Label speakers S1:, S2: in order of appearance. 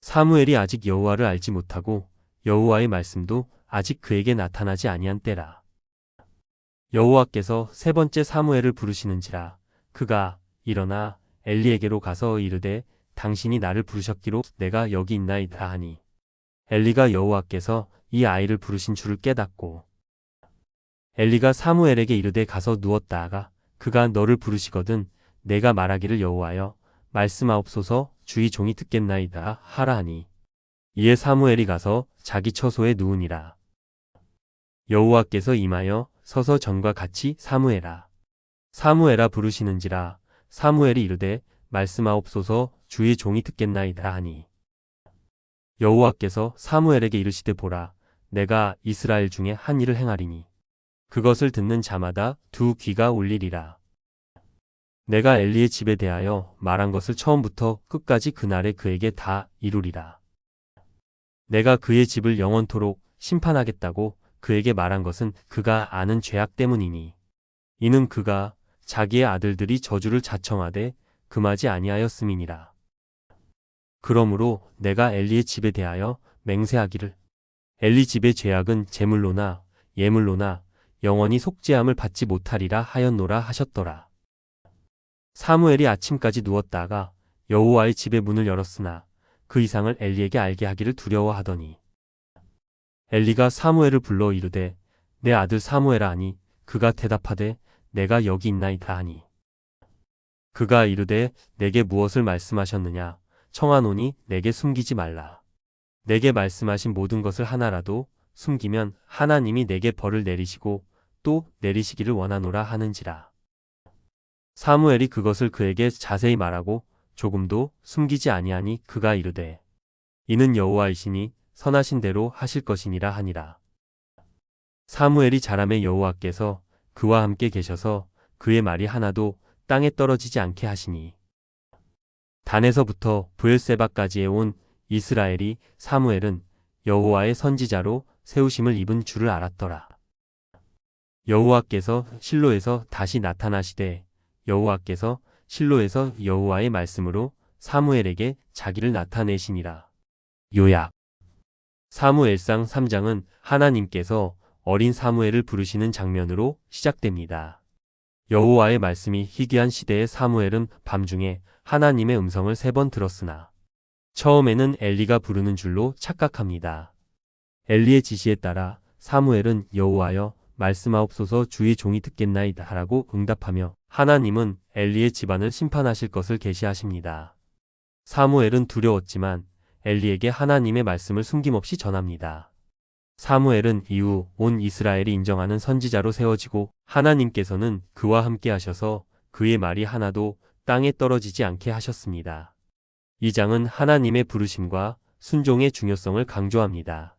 S1: 사무엘이 아직 여호와를 알지 못하고 여호와의 말씀도 아직 그에게 나타나지 아니한 때라. 여호와께서 세 번째 사무엘을 부르시는지라 그가 일어나 엘리에게로 가서 이르되 당신이 나를 부르셨기로 내가 여기 있나이다 하니. 엘리가 여호와께서 이 아이를 부르신 줄을 깨닫고 엘리가 사무엘에게 이르되 가서 누웠다가 그가 너를 부르시거든 내가 말하기를 여호와여 말씀하옵소서 주의 종이 듣겠나이다 하라 하니 이에 사무엘이 가서 자기 처소에 누우니라. 여호와께서 임하여 서서 전과 같이 사무엘아 사무엘아 부르시는지라. 사무엘이 이르되 말씀하옵소서 주의 종이 듣겠나이다 하니 여호와께서 사무엘에게 이르시되 보라 내가 이스라엘 중에 한 일을 행하리니 그것을 듣는 자마다 두 귀가 울리리라 내가 엘리의 집에 대하여 말한 것을 처음부터 끝까지 그날에 그에게 다 이루리라 내가 그의 집을 영원토록 심판하겠다고 그에게 말한 것은 그가 아는 죄악 때문이니 이는 그가 자기의 아들들이 저주를 자청하되 금하지 아니하였음이니라. 그러므로 내가 엘리의 집에 대하여 맹세하기를 엘리 집의 죄악은 제물로나 예물로나 영원히 속죄함을 받지 못하리라 하였노라 하셨더라. 사무엘이 아침까지 누웠다가 여호와의 집의 문을 열었으나 그 이상을 엘리에게 알게 하기를 두려워하더니 엘리가 사무엘을 불러 이르되 내 아들 사무엘아 하니 그가 대답하되 내가 여기 있나이다 하니. 그가 이르되 내게 무엇을 말씀하셨느냐? 청하노니 내게 숨기지 말라. 내게 말씀하신 모든 것을 하나라도 숨기면 하나님이 내게 벌을 내리시고 또 내리시기를 원하노라 하는지라 사무엘이 그것을 그에게 자세히 말하고 조금도 숨기지 아니하니 그가 이르되 이는 여호와이시니 선하신 대로 하실 것이니라 하니라. 사무엘이 자람의 여호와께서 그와 함께 계셔서 그의 말이 하나도 땅에 떨어지지 않게 하시니 단에서부터 부엘세바까지에 온 이스라엘이 사무엘은 여호와의 선지자로 세우심을 입은 줄을 알았더라. 여호와께서 실로에서 다시 나타나시되 여호와께서 실로에서 여호와의 말씀으로 사무엘에게 자기를 나타내시니라. 요약 사무엘상 3장은 하나님께서 어린 사무엘을 부르시는 장면으로 시작됩니다. 여호와의 말씀이 희귀한 시대의 사무엘은 밤중에 하나님의 음성을 세 번 들었으나 처음에는 엘리가 부르는 줄로 착각합니다. 엘리의 지시에 따라 사무엘은 여호와여 말씀하옵소서 주의 종이 듣겠나이다 하라고 응답하며 하나님은 엘리의 집안을 심판하실 것을 계시하십니다. 사무엘은 두려웠지만 엘리에게 하나님의 말씀을 숨김없이 전합니다. 사무엘은 이후 온 이스라엘이 인정하는 선지자로 세워지고 하나님께서는 그와 함께 하셔서 그의 말이 하나도 땅에 떨어지지 않게 하셨습니다. 이 장은 하나님의 부르심과 순종의 중요성을 강조합니다.